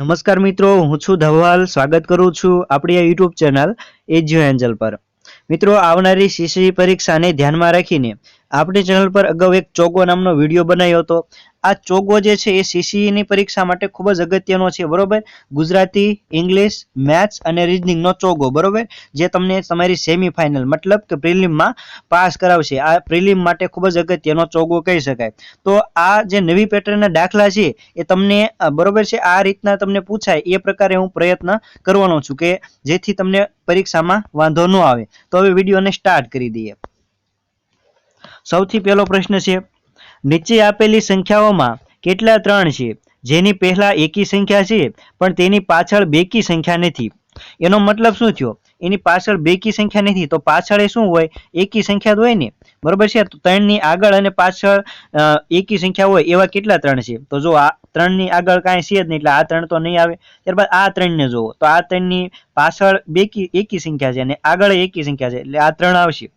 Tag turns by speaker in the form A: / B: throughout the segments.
A: નમસ્કાર મિત્રો, હું છું ધવલ સ્વાગત કરું છું આપણી આ યુટ્યુબ ચેનલ એજ્યુ એન્જલ પર. મિત્રો, આવનારી સીસી પરીક્ષાને ધ્યાનમાં રાખીને આપણી ચેનલ પર અગાઉ એક ચોગો નામનો વીડિયો બનાવ્યો હતો. આ ચોગો જે છે એ સીસીઈની પરીક્ષા માટે ખૂબ જ અગત્યનો છે, બરોબર? ગુજરાતી, ઇંગ્લિશ મેથ્સ અને રિઝનિંગનો ચોગો બરોબર? જે તમને તમારી સેમીફાઇનલ મતલબ કે પ્રિલિમમાં પાસ કરાવશે. આ પ્રિલિમ માટે ખૂબ જ અગત્યનો ચોગો કહી શકાય. તો આ જે નવી પેટર્નના દાખલા છે, એ તમને બરોબર છે? આ રીતના તમને પૂછાય, એ પ્રકારે હું પ્રયત્ન કરવાનો છું કે જેથી તમને પરીક્ષામાં વાંધો ન આવે. તો હવે વિડીયોને સ્ટાર્ટ કરી દઈએ. સૌથી પહેલો પ્રશ્ન છે, નીચે આપેલી સંખ્યાઓમાં કેટલા ત્રણ છે? જેની પહેલા એકી સંખ્યા છે, પણ તેની પાછળ બેકી સંખ્યા નથી. એનો મતલબ શું થયો? એની પાછળ બેકી સંખ્યા નથી, તો પાછળ એ શું હોય? એકી સંખ્યા હોય ને? બરોબર છે? ત્રણની આગળ અને પાછળ એકી સંખ્યા હોય એવા કેટલા ત્રણ છે? તો જો આ ત્રણની આગળ કાંઈ છે જ નહીં, એટલે આ ત્રણ તો નહીં આવે. ત્યારબાદ આ ત્રણને જોવો તો આ ત્રણની પાછળ બેકી, એકી સંખ્યા છે અને આગળ એકી સંખ્યા છે, એટલે આ ત્રણ આવશે.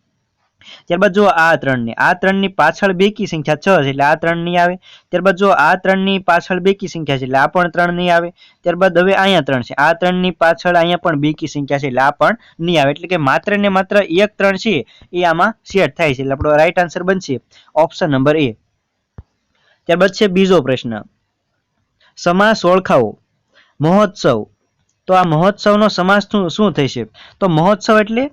A: ત્યારબાદ જો આ ત્રણ ને આ ત્રણની પાછળ બેકી સંખ્યા છ છે એટલે આ ત્રણ નહીં આવે. ત્યારબાદ જો આ ત્રણની પાછળ બેકી સંખ્યા છે એટલે આ પણ ત્રણ નહીં આવે. ત્યારબાદ હવે અહીંયા ત્રણ છે. આ ત્રણની પાછળ અહીંયા પણ બેકી સંખ્યા છે એટલે આ પણ નહીં આવે. એટલે કે માત્ર ને માત્ર એક ત્રણ છે એ આમાં સેટ થાય છે. એટલે આપણો રાઈટ આન્સર બનશે ઓપ્શન નંબર એ. ત્યારબાદ છે બીજો પ્રશ્ન. સમાસ ઓળખાવો. મહોત્સવ. તો આ મહોત્સવનો સમાસ શું થશે? તો મહોત્સવ એટલે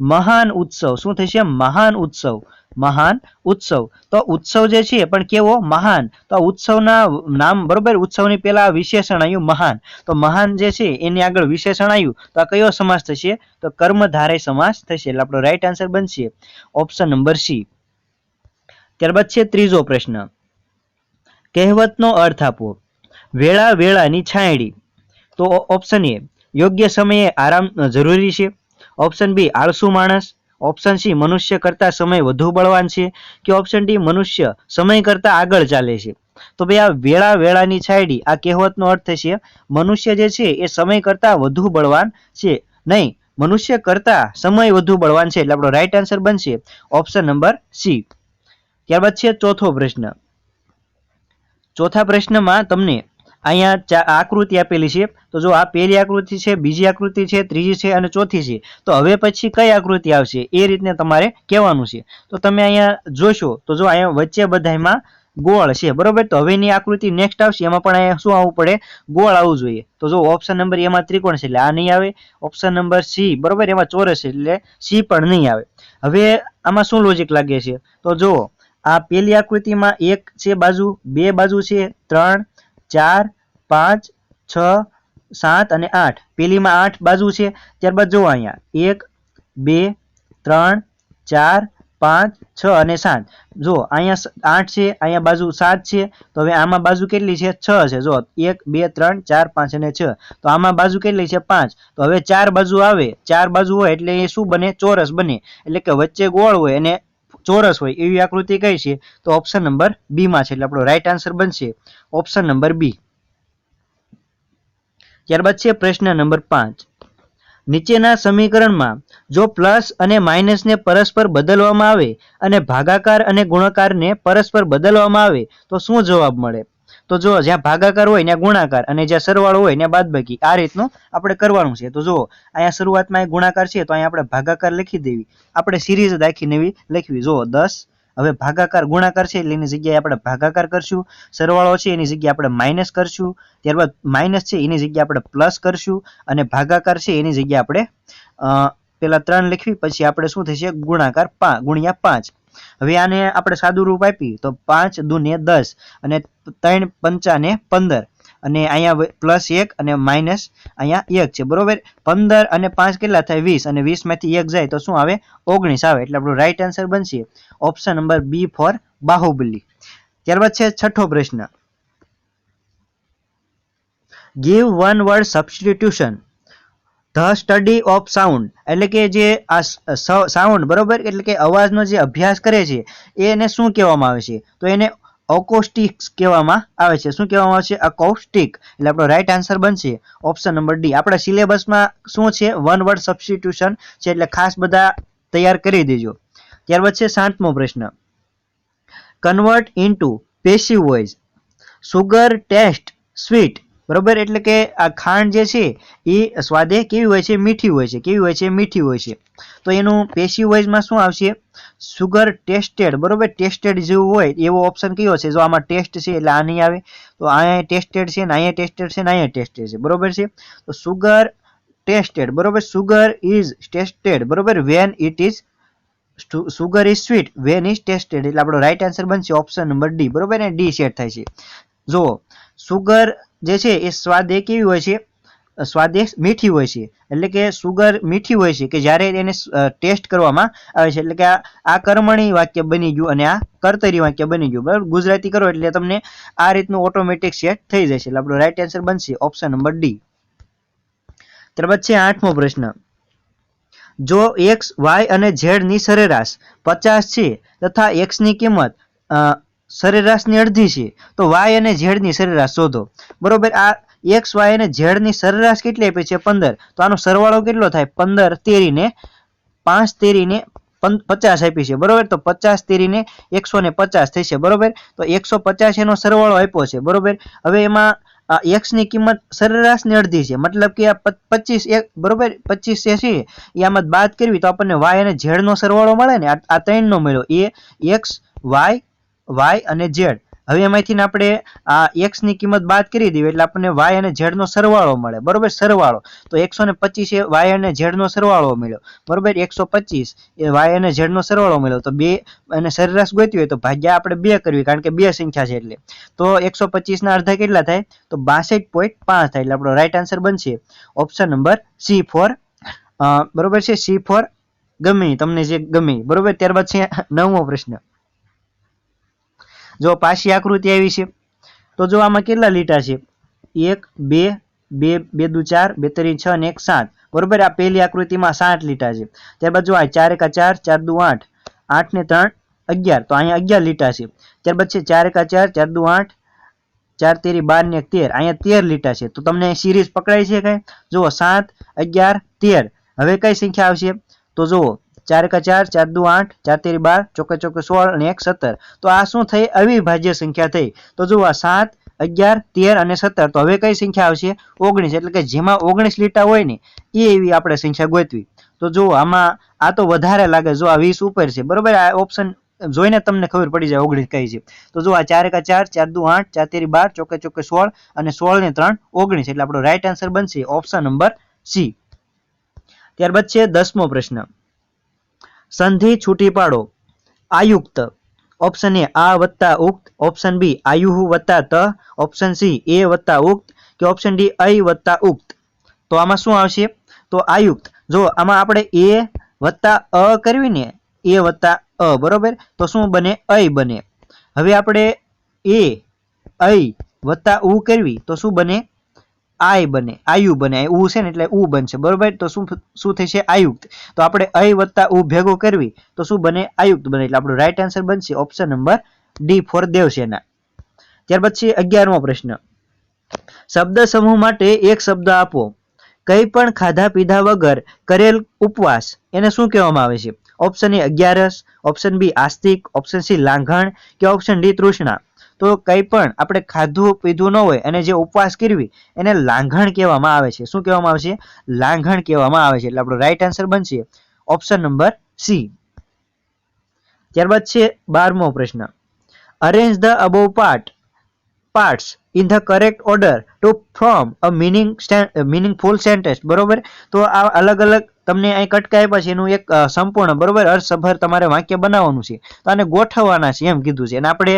A: મહાન ઉત્સવ. શું થશે? મહાન ઉત્સવ. મહાન ઉત્સવ. તો ઉત્સવ જે છે પણ કેવો? મહાન. તો ઉત્સવના નામ બરોબર, ઉત્સવની પહેલા વિશેષણ આવ્યું મહાન. તો મહાન જે છે એની આગળ વિશેષણ આવ્યું. તો આ કયો સમાસ થશે? તો કર્મધારે સમાસ થશે. એટલે આપણો રાઈટ આન્સર બનશે. ઓપ્શન નંબર સી ત્યારબાદ છે ત્રીજો પ્રશ્ન. કહેવતનો અર્થ આપો વેળા વેળાની છાંયડી. તો ઓપ્શન એ યોગ્ય સમયે આરામ જરૂરી છે. ઓપ્શન બી આળસુ માણસ. ઓપ્શન સી મનુષ્ય કરતા સમય વધુ બળવાન છે કે ઓપ્શન ડી મનુષ્ય સમય કરતા આગળ ચાલે છે? તો ભાઈ આ વેળા વેળાની છાયડી, આ કહેવતનો અર્થ છે, મનુષ્ય જે છે એ સમય કરતા વધુ બળવાન છે. નહીં, મનુષ્ય કરતા સમય વધુ બળવાન છે, એટલે આપણો રાઈટ આન્સર બનશે ઓપ્શન નંબર સી ત્યારબાદ છે ચોથો પ્રશ્ન. ચોથા પ્રશ્નમાં તમને અહીંયા આકૃતિ આપેલી છે. તો જો આ પહેલી આકૃતિ છે, બીજી આકૃતિ છે, ત્રીજી છે અને ચોથી છે, તો હવે પછી કઈ આકૃતિ આવશે? એ રીતને તમારે કહેવાનું છે. તો તમે અહીંયા જોશો, તો જો અહીંયા વચ્ચે બધામાં ગોળ છે, બરોબર? તો હવેની આકૃતિ નેક્સ્ટ આવશે. એમાં પણ અહીંયા શું આવવું પડે? ગોળ આવવું જોઈએ. તો જો ઓપ્શન નંબર એમાં ત્રિકોણ છે, એટલે આ નહીં આવે. ઓપ્શન નંબર સી બરોબર? એમાં ચોરસ એટલે સી પણ નહીં આવે. હવે આમાં શું લોજિક લાગે છે? તો જુઓ આ પેલી આકૃતિમાં એક છે બાજુ, બે બાજુ છે, ત્રણ ચાર, પાંચ, છ, સાત અને આઠ. પેલીમાં આઠ બાજુ છે, ત્યારબાદ જુઓ અહીંયા. એક, બે, ત્રણ, ચાર, પાંચ, છ અને સાત. જો અહીંયા આઠ છે, અહીંયા બાજુ સાત છે. તો હવે આમાં બાજુ કેટલી છે? છ છે. જો એક, બે, ત્રણ, ચાર, પાંચ અને છ. તો આમાં બાજુ કેટલી છે? પાંચ. તો હવે ચાર બાજુ આવે. ચાર બાજુ હોય એટલે એ શું બને? ચોરસ બને. એટલે કે વચ્ચે ગોળ હોય અને ચોરસ હોય એવી આકૃતિ કઈ છે? તો ઓપ્શન નંબર બી માં છે. એટલે આપણો રાઈટ આન્સર બનશે ઓપ્શન નંબર બી ત્યારબાદ છે પ્રશ્ન નંબર પાંચ. નીચેના સમીકરણમાં જો પ્લસ અને માઇનસને પરસ્પર બદલવામાં આવે અને ભાગાકાર અને ગુણાકારને પરસ્પર બદલવામાં આવે તો શું જવાબ મળે? તો જો જ્યાં ભાગાકાર હોય ત્યાં ગુણાકાર અને જ્યાં સરવાળો હોય ત્યાં બાદબાકી. આ રીતનું આપણે કરવાનું છે. તો જો અહીંયા શરૂઆતમાં ગુણાકાર છે, તો અહીંયા આપણે ભાગાકાર લખી દેવી. આપણે સિરીઝ આખી નવી લખવી. જો દસ. હવે ભાગાકાર, ગુણાકાર છે, એટલે એની જગ્યાએ આપણે ભાગાકાર કરશું. સરવાળો છે, એની જગ્યાએ આપણે માઇનસ કરશું. ત્યારબાદ માઇનસ છે, એની જગ્યાએ આપણે પ્લસ કરશું. અને ભાગાકાર છે, એની જગ્યાએ આપણે પેલા ત્રણ લખવી. પછી આપણે શું થશે? ગુણાકાર પાંચ ગુણ્યા પાંચ. હવે આને આપણે સાદું રૂપ આપી, તો પાંચ દુને દસ અને ત્રણ પંચાને પંદર. અને અહીંયા પ્લસ એક અને માઇનસ અહીંયા એક છે, બરોબર? પંદર અને પાંચ કેટલા થાય? વીસ. અને વીસમાંથી એક જાય તો શું આવે? ઓગણીસ આવે. એટલે આપણું રાઈટ આન્સર બનશે option number B for Bahubali. ત્યારબાદ છે છઠ્ઠો પ્રશ્ન. Give one word substitution the study of sound એટલે કે જે આ સાઉન્ડ બરોબર? એટલે કે અવાજનો જે અભ્યાસ કરે છે, એને શું કહેવામાં આવે છે? તો એને ઓકોસ્ટિક્સ કહેવામાં આવે છે. શું કહેવામાં આવે છે? અકોસ્ટિક એટલે આપણો રાઈટ આન્સર બનશે. ઓપ્શન નંબર ડી આપણા સિલેબસમાં શું છે? વન વર્ડ સબસ્ટિટ્યુશન છે, એટલે ખાસ બધા તૈયાર કરી દેજો. ત્યારબાદ છે સાતમો પ્રશ્ન. Convert into passive voice sugar taste sweet બરોબર? એટલે કે આ ખાંડ જે છે, એ સ્વાદે કેવી હોય છે? મીઠી હોય છે. કેવી હોય છે? મીઠી હોય છે. તો એનું પેશી વાઇઝમાં શું આવશે? સુગર ટેસ્ટેડ બરોબર? ટેસ્ટેડ જેવું હોય, એવો ઓપ્શન કયો છે? જો આમાં ટેસ્ટ છે, એટલે આ નહીં આવે. તો અહીંયા ટેસ્ટેડ છે, ને અહીંયા ટેસ્ટેડ છે, ને અહીંયા ટેસ્ટેડ છે. બરોબર છે? તો સુગર ટેસ્ટેડ બરોબર? સુગર ઇઝ ટેસ્ટેડ બરોબર? When it is sugar is sweet when is tested એટલે આપણો રાઈટ આન્સર બનશે ઓપ્શન નંબર ડી બરોબર? ને ડી સેટ થાય છે. જો સુગર જે છે એ સ્વાદે કેવી હોય છે? સ્વાદે મીઠી હોય છે. એટલે કે સુગર મીઠી હોય છે કે જ્યારે એને ટેસ્ટ કરવામાં આવે છે. એટલે કે આ કર્મણી વાક્ય બની ગયું અને આ કર્તરી વાક્ય બની ગયું. બરાબર? ગુજરાતી કરો એટલે તમને આ રીતનું ઓટોમેટિક સેટ થઈ જશે. એટલે આપણો રાઈટ આન્સર બનશે ઓપ્શન નંબર ડી ત્યારબાદ છે આઠમો પ્રશ્ન. જો એક્સ વાય અને ઝેડની સરેરાશ પચાસ છે તથા એક્સની કિંમત સરેરાશની અડધી છે. તો વાય અને ઝેડની સરેરાશ શોધો. બરોબર? આ એક્સ વાય અને ઝેડની સરેરાશ કેટલી આપી છે? પંદર. તો આનો સરવાળો કેટલો થાય? પંદર તેરીને પાંચ તેરીને પચાસ આપી છે. બરોબર? તો પચાસ તેરીને એકસો ને પચાસ થશે બરોબર? તો એકસો પચાસ એનો સરવાળો આપ્યો છે. બરોબર? હવે એમાં એક્સની કિંમત સરેરાશની અડધી છે. મતલબ કે આ પચીસ એક, બરોબર? પચીસ જે છે. એ આમાં બાદ કરવી તો આપણને વાય અને ઝેડનો સરવાળો મળે ને? આ આ ત્રણ નો મળ્યો. એ એક્સ વાય વાય અને ઝેડ. હવે એમાંથી આપણે આ એક્સની કિંમત બાદ કરી દેવી એટલે આપણને વાય અને ઝેડ નો સરવાળો મળે. બરોબર? સરવાળો. તો એકસો ને પચીસ એ વાય અને ઝેડ નો સરવાળો મળ્યો. બરોબર? એકસો પચીસ એ વાય અને ઝેડ નો સરવાળો મળ્યો. તો બે અને સરેરાશ ગોતી હોય તો ભાગ્યા આપણે બે કરવી, કારણ કે બે સંખ્યા છે એટલે. તો એકસો પચીસ ના અડધા કેટલા થાય? તો બાસઠ પોઈન્ટ પાંચ થાય, એટલે આપણો રાઈટ આન્સર બનશે ઓપ્શન નંબર સી ફોર. બરોબર છે? સી ફોર ગમે. તમને જે ગમે. બરોબર? ત્યારબાદ છે નવમો પ્રશ્ન. જો પાછી આકૃતિ આવી છે, તો જો આમાં કેટલા લીટા છે? એક, બે બે બે દુ ચાર, બે ત્રણ, છ ને એક સાત. બરોબર? આ પહેલી આકૃતિમાં સાત લીટા છે. ત્યારબાદ જો આ ચાર એકા ચાર ચાર દુ આઠ આઠ ને ત્રણ, અગિયાર. તો અહીંયા અગિયાર લીટા છે. ત્યારબાદ છે ચાર એકા ચાર ચાર દુ આઠ, ચાર તેરી બાર ને તેર. અહીંયા તેર લીટા છે. તો તમને સિરીઝ પકડાય છે કઈ? જુઓ, સાત, અગિયાર, તેર. હવે કઈ સંખ્યા આવશે? તો જુઓ ચાર એકા ચાર ચાર દુ આઠ, ચાર તેરી બાર, ચોકે ચોકે સોળ અને એક સત્તર. તો આ શું થઈ? અવિભાજ્ય સંખ્યા થઈ. તો જુઓ સાત, અગિયાર, તેર અને સત્તર. તો હવે કઈ સંખ્યા આવશે? ઓગણીસ. એટલે કે જેમાં ઓગણીસ લીટા હોય ને, એ એવી આપણે સંખ્યા ગોતવી. તો જુઓ, આમાં આ તો વધારે લાગે. જો આ વીસ ઉપર છે. બરોબર? આ ઓપ્શન જોઈને તમને ખબર પડી જાય ઓગણીસ કઈ છે. તો જો આ ચાર એકા ચાર ચાર દુ આઠ, ચાર તેરી બાર, ચોકે ચોકે સોળ અને સોળ ને ત્રણ, ઓગણીસ. એટલે આપણો રાઈટ આન્સર બનશે ઓપ્શન નંબર સી ત્યારબાદ છે દસમો પ્રશ્ન. સંધિ છૂટી પાડો. આયુક્ત. ઓપ્શન એ આ વત્તા ઉક્ત, ઓપ્શન બી આયુહુ વત્તા ત, ઓપ્શન સી એ વત્તા ઉક્ત કે ઓપ્શન ડી અ વત્તા ઉક્ત. તો આમાં શું આવશે? તો આયુક્ત. જો આમાં આપણે એ વત્તા અ કરવી ને, એ વત્તા અ, બરોબર? તો શું બને? અ બને. હવે આપણે એ અ વત્તા ઉ કરવી, તો શું બને? આય બને, આયુ બને ઉ છે ને એટલે ઉ બનશે, બરોબર? તો શું શું થશે? આયુક્ત. તો આપણે અય વત્તા ઉ ભેગો કરવી, તો શું બને? આયુક્ત બને. એટલે આપણો રાઈટ આન્સર બનશે option number D for Devasena. ત્યાર પછી અગિયારમો પ્રશ્ન. શબ્દ સમૂહ માટે એક શબ્દ આપો. કંઈ પણ ખાધા પીધા વગર કરેલ ઉપવાસ, એને શું કહેવામાં આવે છે? ઓપ્શન એ અગિયારસ ઓપ્શન બી આસ્તિક ઓપ્શન સી લાંઘણ કે ઓપ્શન ડી તૃષ્ણા? તો કંઈ પણ આપણે ખાધું પીધું ન હોય અને જે ઉપવાસ કરવી, એને લાંઘણ કહેવામાં આવે છે. શું કહેવામાં આવે છે? લાંઘણ કહેવામાં આવે છે. એટલે આપણો રાઈટ આન્સર બનશે ઓપ્શન નંબર સી ત્યારબાદ છે બારમો પ્રશ્ન. Arrange the above part parts in the correct order to form a meaning meaningful sentence બરોબર? તો આ અલગ અલગ તમને અહીં કટકાય પછી એનું એક સંપૂર્ણ બરોબર અર્થસભર તમારે વાક્ય બનાવવાનું છે. તો આને ગોઠવવાના છે એમ કીધું છે. અને આપણે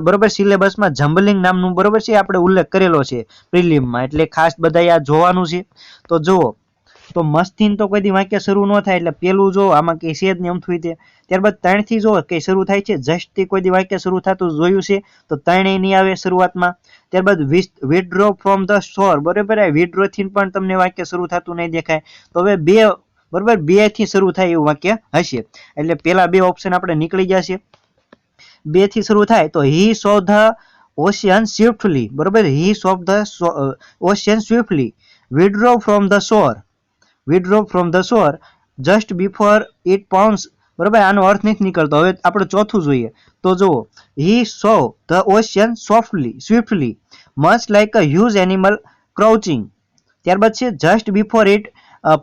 A: બરોબર સિલેબસમાં જમ્બલિંગ નામનું બરોબર છે આપણે ઉલ્લેખ કરેલો છે પ્રિલિમમાં. એટલે ખાસ બધા આ જોવાનું છે. તો જુઓ. તો મસ્તીન તો કોઈ વાક્ય શરૂ ન થાય એટલે પેલું જો આમાં કઈ છે જ નહીં અમથું તે. ત્યારબાદ ત્રણથી જો કે શરૂ થાય છે, જસ્ટથી કોઈ દી વાક્ય શરૂ થતું જોયું છે, તો ત્રણેય નહીં આવે શરૂઆતમાં. ત્યારબાદ વિથડ્રો ફ્રોમ ધ શોર બરોબર આ withdraw થી પણ તમને વાક્ય શરૂ થતું નહીં દેખાય. તો હવે બે, બરોબર બેથી શરૂ થાય એવું વાક્ય હશે. એટલે પેલા બે ઓપ્શન આપણે નીકળી જશે. બેથી શરૂ થાય તો હી સો ધ ઓશિયન સ્વિફ્ટલી બરોબર? He saw the ocean swiftly withdrew from the shore withdrew from the shore just before it pounds બરોબર? આનો અર્થ નથી નીકળતો. હવે આપણે ચોથું જોઈએ. તો જુઓ. He saw the ocean softly swiftly much like a huge animal crouching ત્યારબાદ છે just before it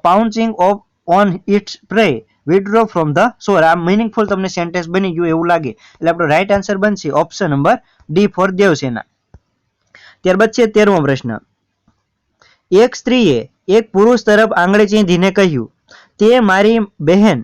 A: pouncing off on its prey withdrew from the shore આ મિનિંગફુલ તમને સેન્ટેન્સ બની ગયું એવું લાગે. એટલે આપણો રાઈટ આન્સર બનશે option number D for Devasena. ત્યારબાદ છે, તેરમો પ્રશ્ન. એક સ્ત્રીએ એક પુરુષ તરફ આંગળી ચીંધીને કહ્યું, તે મારી બહેન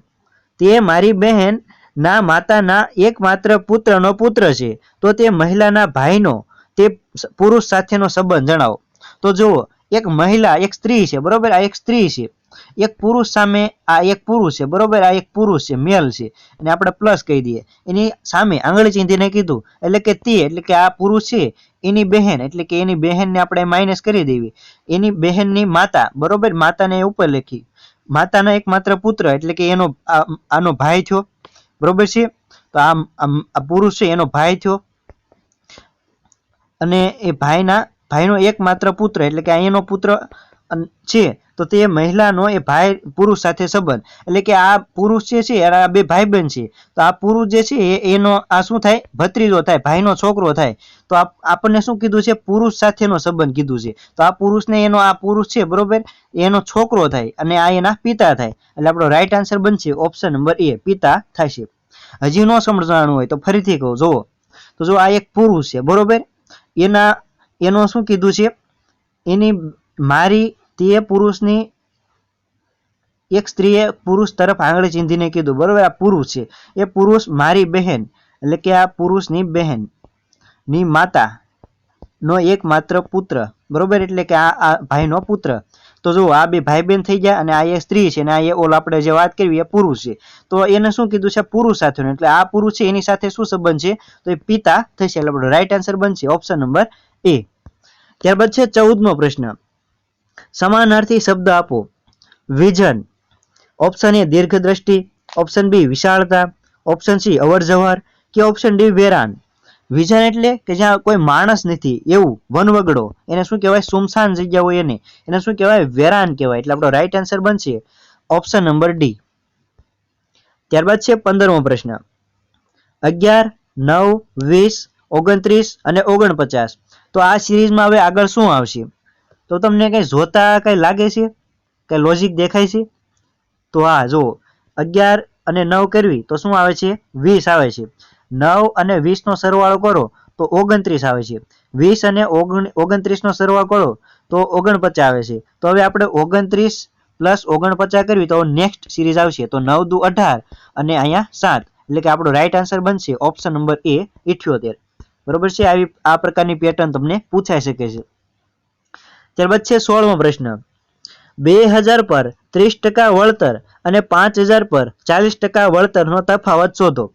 A: તે મારી બહેન, ના માતાના એકમાત્ર પુત્રનો પુત્ર છે. તો તે મહિલાના ભાઈનો, તે પુરુષ સાથેનો સંબંધ જણાવો. તો જુઓ, એક મહિલા, એક સ્ત્રી છે, બરોબર? આ એક સ્ત્રી છે. એક પુરુષ સામે આ એક પુરુષ છે, બરોબર? આ એક પુરુષ છે મેલ છે. અને આપણે પ્લસ કહી દઈએ. એની સામે આંગળી ચીંધીને કીધું, એટલે કે તે, એટલે કે આ પુરુષ છે, એની બહેન, એટલે કે એની બહેનને આપણે માઇનસ કરી દેવી. એની બહેનની માતા, બરોબર? માતાને ઉપર લખી. માતાના એકમાત્ર પુત્ર એટલે કે એનો આનો ભાઈ થયો. બરોબર છે? તો આમ- આ પુરુષ છે, એનો ભાઈ થયો. અને એ ભાઈના, ભાઈનો એકમાત્ર પુત્ર એટલે કે એનો પુત્ર છે. તો તે મહિલાનો એ ભાઈ પુરુષ સાથે સંબંધ. એટલે કે આ પુરુષ જે છે આ બે ભાઈબંધ છે, તો આ પુરુષ જે છે એનો આ શું થાય? ભત્રીજો થાય, ભાઈનો છોકરો થાય. તો આપણને શું કીધું છે? પુરુષ સાથેનો સંબંધ કીધું છે. તો આ પુરુષને એનો આ પુરુષ છે, બરોબર? એનો છોકરો થાય અને આ એના પિતા થાય. એટલે આપણો રાઈટ આન્સર બનશે ઓપ્શન નંબર એ, પિતા થશે હજી ન સમજવાનું હોય તો ફરીથી કહું, જુઓ. તો જો આ એક પુરુષ છે, બરોબર? એના, એનો શું કીધું છે? એની મારી તે પુરુષની એક સ્ત્રીએ પુરુષ તરફ આંગળી ચીંધીને કીધું, બરોબર, આ પુરુષ છે. એ પુરુષ મારી બહેન. એટલે કે આ પુરુષની બહેન, ની માતા નો એકમાત્ર પુત્ર. બરોબર? એટલે કે આ આ ભાઈનો પુત્ર. તો જો આ બે ભાઈ બહેન થઈ ગયા અને આ એ સ્ત્રી છે અને આ એ ઓલ આપણે જે વાત કરવી એ પુરુષ છે. તો એને શું કીધું છે? પુરુષ સાથેનો. એટલે આ પુરુષ છે, એની સાથે શું સંબંધ છે? તો એ પિતા થશે. એટલે આપણો રાઈટ આન્સર બનશે. ઓપ્શન નંબર એ ત્યારબાદ છે ચૌદમો પ્રશ્ન. સમાનાર્થી શબ્દ આપો. વિઝન. ઓપ્શન એ દીર્ઘદ્રષ્ટિ ઓપ્શન બી વિશાળતા ઓપ્શન સી અવર જવર કે ઓપ્શન ડી વેરાન. વિઝન એટલે કે જ્યાં કોઈ માણસ નથી, એવું, વનવગડો. એને શું કહેવાય? સુમસાન જગ્યા હોય એને. એને શું કહેવાય? વેરાન કહેવાય. એટલે આપણો રાઈટ આન્સર બનશે ઓપ્શન નંબર ડી ત્યારબાદ છે પંદરમો પ્રશ્ન. અગિયાર, નવ, વીસ, ઓગણત્રીસ અને ઓગણપચાસ. તો આ સિરીઝમાં હવે આગળ શું આવશે? તો તમને કઈ જોતા કઈ લાગે છે? કઈ લોજિક દેખાય છે? તો હા જો અગિયાર અને નવ કરવી, તો શું આવે છે? વીસ આવે છે. નવ અને વીસ નો સરવાળો કરો, તો ઓગણત્રીસ આવે છે. વીસ અને ઓગણ ઓગણત્રીસ નો સરવાળો કરો, તો ઓગણપચાસ આવે છે. તો હવે આપણે ઓગણત્રીસ પ્લસ ઓગણપચાસ કરવી, તો નેક્સ્ટ સિરીઝ આવશે. તો નવ દુ અઢાર અને અહીંયા સાત. એટલે કે આપણો રાઈટ આન્સર બનશે ઓપ્શન નંબર એ ઇઠ્યોતેર. બરોબર છે? આવી, આ પ્રકારની પેટર્ન તમને પૂછાઈ શકે છે. ત્યારબાદ છે સોળમો પ્રશ્ન. બે હજાર પર ત્રીસ ટકા વળતર અને પાંચ હજાર પર ચાલીસ ટકા વળતરનો તફાવત શોધો.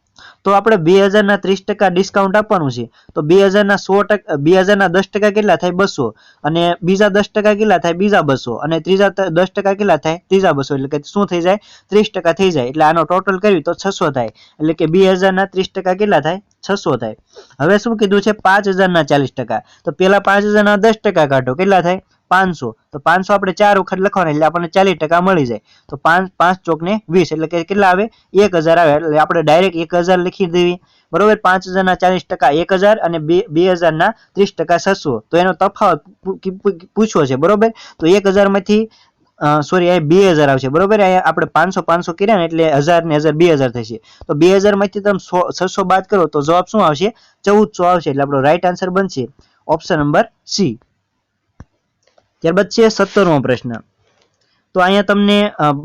A: તો આપણે બે હજારના ત્રીસ ટકા ડિસ્કાઉન્ટ આપવાનું છે. તો બે હજારના સો ટકા, બે હજારના દસ ટકા કેટલા થાય? બસો. અને બીજા દસ ટકા કેટલા થાય? બીજા બસો. અને ત્રીજા દસ ટકા કેટલા થાય? ત્રીજા બસો. એટલે કે શું થઈ જાય? ત્રીસ ટકા થઈ જાય. એટલે આનો ટોટલ કર્યું તો છસો થાય. એટલે કે બે હજારના ત્રીસ ટકા કેટલા થાય? છસો થાય. હવે શું કીધું છે? પાંચ હજારના ચાલીસ ટકા. તો પેલા પાંચ હજારના દસ ટકા કાઢો. કેટલા થાય? પાંચસો. તો પાંચસો આપણે ચાર વખત લખવાના એટલે આપણને ચાલીસ ટકા મળી જાય. તો પાંચ પાંચ ચોક ને વીસ, એટલે કે કેટલા આવે? એક હજાર આવે. એટલે આપણે ડાયરેક્ટ એક હજાર લખી દેવી. બરોબર? પાંચ હજારના ચાલીસ ટકા એક હજાર અને બે બે હજારના ત્રીસ ટકા છસો. તો એનો તફાવત પૂછવો છે. બરોબર? તો એક હજારમાંથી સોરી અહીંયા બે હજાર આવશે. બરોબર? અહીંયા આપણે પાંચસો પાંચસો કર્યા ને એટલે હજાર ને હજાર બે હજાર થશે. તો બે હજારમાંથી તમે સો, છસો બાદ કરો તો જવાબ શું આવશે? ચૌદસો આવશે. એટલે આપણો રાઈટ આન્સર બનશે. ઓપ્શન નંબર સી ત્યારબાદ છે સત્તરમો પ્રશ્ન. તો અહીંયા તમને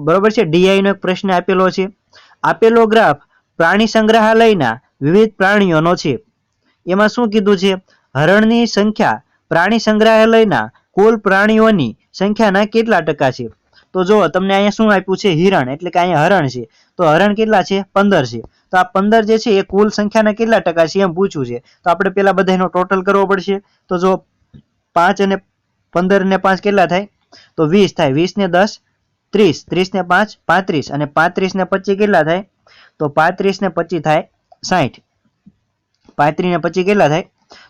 A: બરોબર છે? ડીઆઈ નો એક પ્રશ્ન આપેલો છે. આપેલો ગ્રાફ પ્રાણી સંગ્રહાલયના વિવિધ પ્રાણીઓનો છે. એમાં શું કીધું છે? હરણની સંખ્યા પ્રાણી સંગ્રહાલયના કુલ પ્રાણીઓની સંખ્યાના કેટલા ટકા છે? તો જો તમને અહીંયા શું આપ્યું છે? હિરણ, એટલે કે અહીંયા હરણ છે. તો હરણ કેટલા છે? પંદર છે. તો આ પંદર જે છે, એ કુલ સંખ્યાના કેટલા ટકા છે એમ પૂછ્યું છે. તો આપણે પેલા બધાનો ટોટલ કરવો પડશે. તો જો પાંચ અને પંદર ને પાંચ કેટલા થાય? તો વીસ થાય. વીસ ને દસ, ત્રીસ. ત્રીસ ને પાંચ, પાંત્રીસ. અને પાંત્રીસ ને પચીસ કેટલા થાય? તો પાંત્રીસ ને પચીસ થાય સાઠ પાંત્રીસ ને પચીસ કેટલા થાય?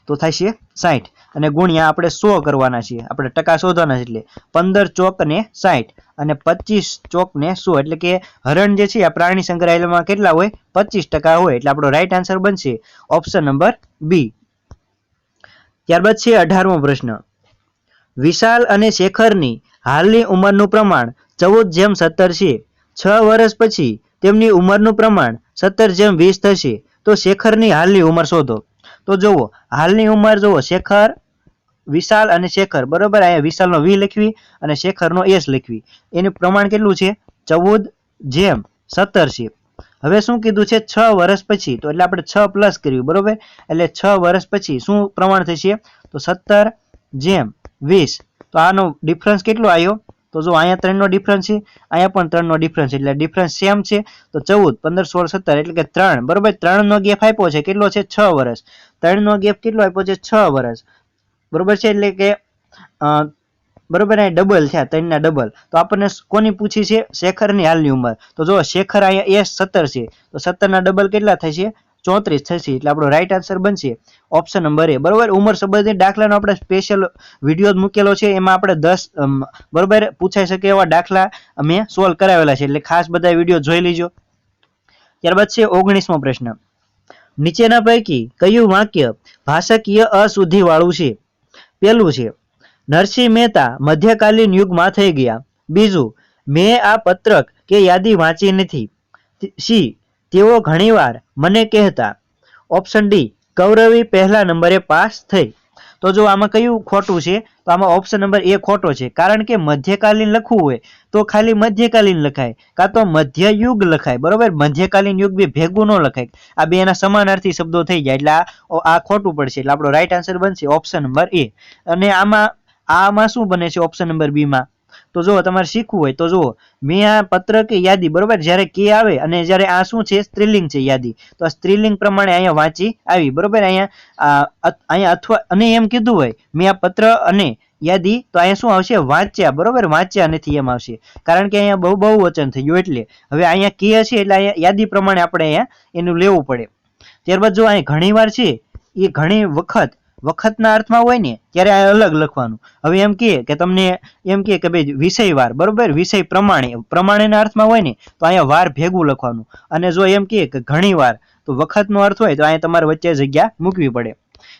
A: તો થાય છે સાઠ અને ગુણ્યા આપણે સો કરવાના છીએ. આપણે ટકા શોધવાના છે એટલે પંદર ચોક ને સાઠ અને પચીસ ચોક ને સો. એટલે કે હરણ જે છે, આ પ્રાણી સંગ્રહાલયમાં કેટલા હોય? પચીસ ટકા હોય. એટલે આપણો રાઈટ આન્સર બનશે ઓપ્શન નંબર બી ત્યારબાદ છે અઢારમો પ્રશ્ન. વિશાલ અને શેખરની હાલની ઉંમરનું પ્રમાણ ચૌદ જેમ સત્તર છે. છ વર્ષ પછી તેમની ઉંમરનું પ્રમાણ સત્તર જેમ વીસ થશે. તો શેખરની હાલની ઉંમર શોધો. તો જુઓ, હાલની ઉંમર જુઓ, શેખર, વિશાલ અને શેખર. બરોબર? અહીંયા વિશાલનો વી લખવી અને શેખરનો એસ લખવી. એનું પ્રમાણ કેટલું છે? ચૌદ જેમ સત્તર છે. હવે શું કીધું છે? છ વર્ષ પછી. તો એટલે આપણે છ પ્લસ કર્યું. બરોબર? એટલે છ વર્ષ પછી શું પ્રમાણ થશે? તો સત્તર જેમ વીસ. તો આનો ડિફરન્સ કેટલો આવ્યો? તો જો અહીંયા ત્રણનો ડિફરન્સ છે, અહીંયા પણ ત્રણનો ડિફરન્સ એટલે ડિફરન્સ સેમ છે. તો ચૌદ, પંદર, સોળ, સત્તર, એટલે કે ત્રણ. બરોબર? ત્રણનો ગેપ આપ્યો છે. કેટલો છે? છ વર્ષ ત્રણનો ગેપ કેટલો આપ્યો છે? છ વર્ષ બરોબર છે? એટલે કે બરોબર? અહીં ડબલ થયા ત્રણના ડબલ તો આપણને કોની પૂછી છે? શેખરની હાલની ઉંમર. તો જો શેખર અહીંયા એસ સત્તર છે. તો સત્તરના ડબલ કેટલા થશે? ચોત્રીસ થશે એટલે આપણો રાઈટ આન્સર બનશે. Option number A. બરોબર? ઉંમર સંબંધિત દાખલાનો આપણે સ્પેશિયલ વીડિયો મૂકેલો છે. એમાં આપણે દસ બરોબર? પૂછાઈ શકે એવા દાખલા અમે સોલ્વ કરાવેલા છે. એટલે ખાસ બધા વીડિયો જોઈ લીજો. ત્યારબાદ છે ઓગણીસમો પ્રશ્ન. નીચેના પૈકી કયું વાક્ય ભાષાકીય અશુદ્ધિ વાળું છે? પેલું છે, નરસિંહ મહેતા મધ્યકાલીન યુગમાં થઈ ગયા. બીજું, મેં આ પત્રક કે યાદી વાંચી નથી. સી તેઓ ઘણીવાર મને કહેતા ઓપ્શન ડી કૌરવી પહેલા નંબરે પાસ થઈ. તો જો આમાં કયું ખોટું છે, તો આમાં ઓપ્શન નંબર એ ખોટો છે. કારણ કે મધ્યકાલીન લખવું હોય, તો ખાલી મધ્યકાલીન લખાય, કાં તો મધ્ય યુગ લખાય, બરોબર? મધ્યકાલીન યુગ બી ભેગું ન લખાય. આ બે એના સમાનાર્થી શબ્દો થઈ જાય, એટલે આ આ ખોટું પડશે. એટલે આપણો રાઈટ આન્સર બનશે ઓપ્શન નંબર એ અને આમાં આમાં શું બને છે ઓપ્શન નંબર બી માં? તો જો તમારે શીખવું હોય, તો જુઓ, મેં આ પત્ર કે યાદી, બરોબર? જ્યારે કે આવે અને જ્યારે આ શું છે? સ્ત્રીલિંગ છે યાદી. તો આ સ્ત્રીલિંગ પ્રમાણે અહીંયા વાંચી આવી, બરોબર? અહીંયા અહીંયા અથવા, અને એમ કીધું હોય, મેં આ પત્ર અને યાદી, તો અહીંયા શું આવશે? વાંચ્યા, બરોબર? વાંચ્યા નથી એમ આવશે. કારણ કે અહીંયા બહુ બહુ વચન થઈ ગયું એટલે. હવે અહીંયા કે હશે એટલે અહીંયા યાદી પ્રમાણે આપણે અહીંયા એનું લેવું પડે. ત્યારબાદ જો અહીં ઘણી વાર છે, એ ઘણી વખત વખતના અર્થમાં હોય ને, ત્યારે આ અલગ લખવાનું. હવે એમ કહે કે તમને એમ કહે કે ભાઈ વિષય વાર બરોબર? વિષય પ્રમાણે, પ્રમાણેના અર્થમાં હોય ને, તો અહીંયા વાર ભેગું લખવાનું. અને જો એમ કહે કે ઘણી વાર તો વખતનો અર્થ હોય તો અહીંયા તમારે વચ્ચે જગ્યા મૂકવી પડે.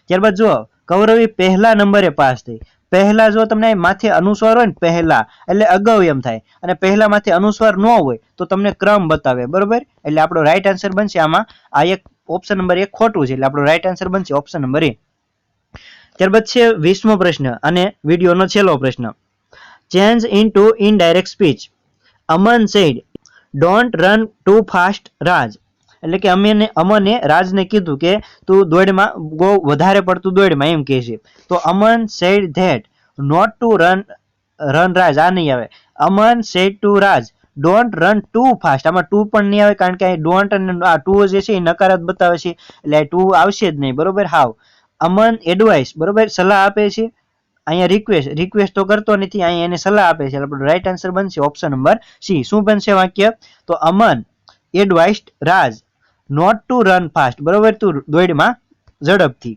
A: ત્યારબાદ જો કૌરવી પહેલા નંબરે પાસ થઈ. પહેલા જો તમને માથે અનુસ્વાર હોય ને, પહેલા, એટલે અગાઉ એમ થાય. અને પહેલા માથે અનુસ્વાર ન હોય, તો તમને ક્રમ બતાવે, બરોબર? એટલે આપણો રાઈટ આન્સર બનશે આમાં, આ એક ઓપ્શન નંબર એક ખોટું છે, એટલે આપણો રાઈટ આન્સર બનશે ઓપ્શન નંબર એ ત્યારબાદ છે વીસમો પ્રશ્ન અને વિડીયોનો છેલ્લો પ્રશ્ન. Change into indirect speech Aman said don't run too fast Raj. એટલે કે અમે અમને રાજને કીધું કે તું દોડમાં બહુ વધારે પડતું દોડમાં એમ કહે છે. તો Aman said that not to run run Raj, આ નહીં આવે. Aman said to Raj don't run too fast આમાં ટુ પણ નહીં આવે કારણ કે ડોન્ટ અને આ ટુ જે છે એ નકારાત્મક બતાવે છે. એટલે ટુ આવશે જ નહીં. બરોબર? હાવ. અમન એડવાઇસ બરોબર? સલાહ આપે છે? અહીંયા રિક્વેસ્ટ રિક્વેસ્ટ તો કરતો નથી, અહીંયા એને સલાહ આપે છે. આપણો રાઈટ આન્સર બનશે ઓપ્શન નંબર સી શું બનશે વાક્ય? તો Aman advised Raj not to run fast બરોબર? તું દોડમાં ઝડપથી.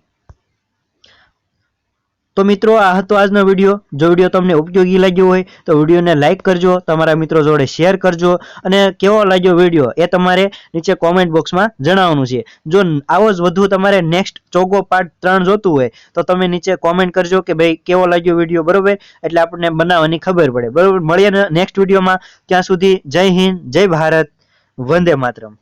A: તો મિત્રો, આ હતો આજનો વીડિયો. જો વીડિયો તમને ઉપયોગી લાગ્યો હોય, તો વિડીયોને લાઇક કરજો, તમારા મિત્રો જોડે શેર કરજો, અને કેવો લાગ્યો વીડિયો એ તમારે નીચે કોમેન્ટ બોક્સમાં જણાવવાનું છે. જો આવો જ વધુ તમારે નેક્સ્ટ ચોગો પાર્ટ ત્રણ જોતું હોય, તો તમે નીચે કોમેન્ટ કરજો કે ભાઈ, કેવો લાગ્યો વીડિયો, બરોબર? એટલે આપણને બનાવવાની ખબર પડે. બરોબર? મળીએ નેક્સ્ટ વિડીયોમાં. ત્યાં સુધી જય હિન્દ, જય ભારત, વંદે માતરમ.